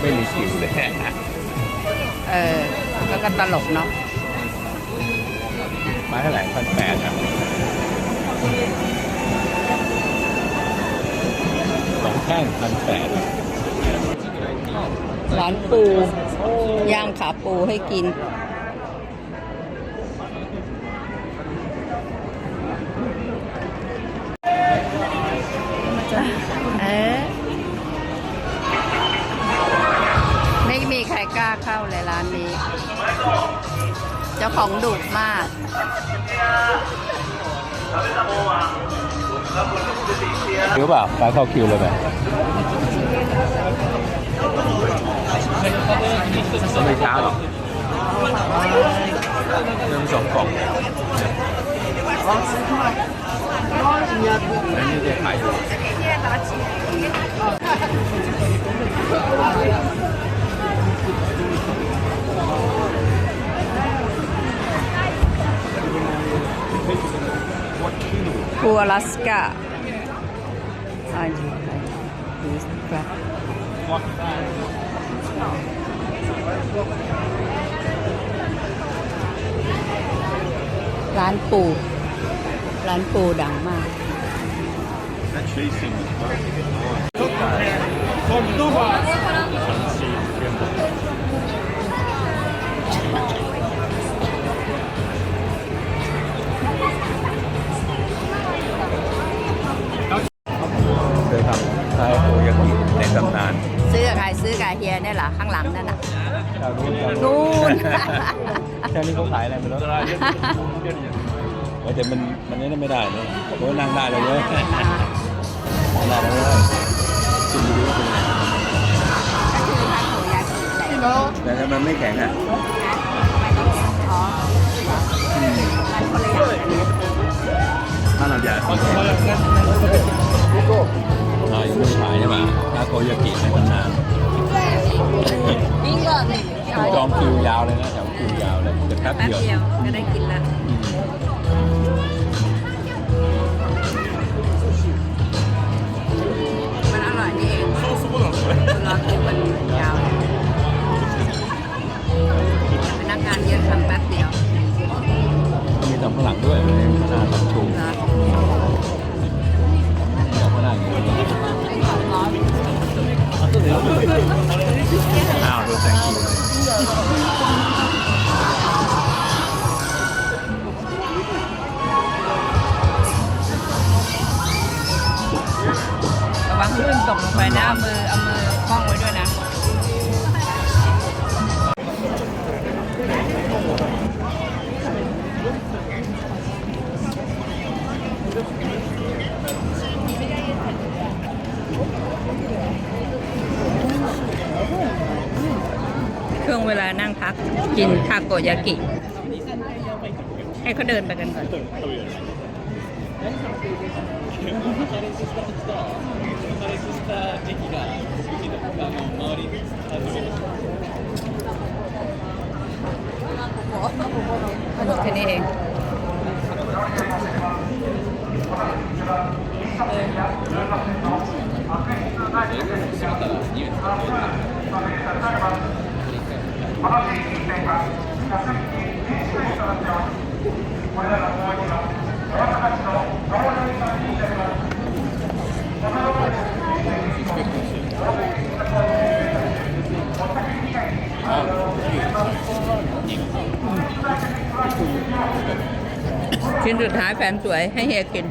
ไม่มีคิวเลยเออแล้วก็ตลกเนาะไม้เท่าไหร่พันแปดครับสองแท่งพันแปดร้านปูย่างขาปูให้กิน เจ้าของดุมาก คิวเปล่าไปเข้าคิวเลยไหมไม่ช้าหรอกเรื่องสองกล่องแล้วนี่จะขาย อยู่ปูอลาสกาอ่าดูสครับร้านปูร้านปูดังมากเค ในตำนานซื้อกับใครซื้อกับเฮียเนี่ยเหรอข้างหลังนั่นน่ะชาวนู้นชาวนู่นแค่นี้เขาขายอะไรไม่รู้ว่าแต่มันมันนี่ไม่ได้เนี่ยโอ้ยนั่งได้เลยเว้ยนั่งได้เลยเว้ยชิมดูดิเป็นไงแต่ถ้ามันไม่แข็งอะถ้าเราอยาก อ่ายังไม่ขายใช่ไหมทาโกยากิในตำนานวิ่งก่อนจองคิวยาวเลยนะแถวคิวยาวเลยแต่แป๊บแป๊บเดียวเดียวก็ได้กินแล้วอืมมันอร่อยนี่เองรอคิวมันยาวเลยพนักงานเยอะทำแป๊บเดียวมีตำข้างหลังด้วยไม่ได้ข้างหน้าตัดชู นะ ตกลงไปนะเอามือเอามือคล้องไว้ด้วยนะช่วงเวลานั่งพักกินทาโกยากิ ให้เขาเดินไปกันก่อน 何その経験者破裂した時と破裂した時期が僕のあの周りに感じるこれらの思いが ชิ้นสุดท้ายแฟนสวยให้เฮียกิน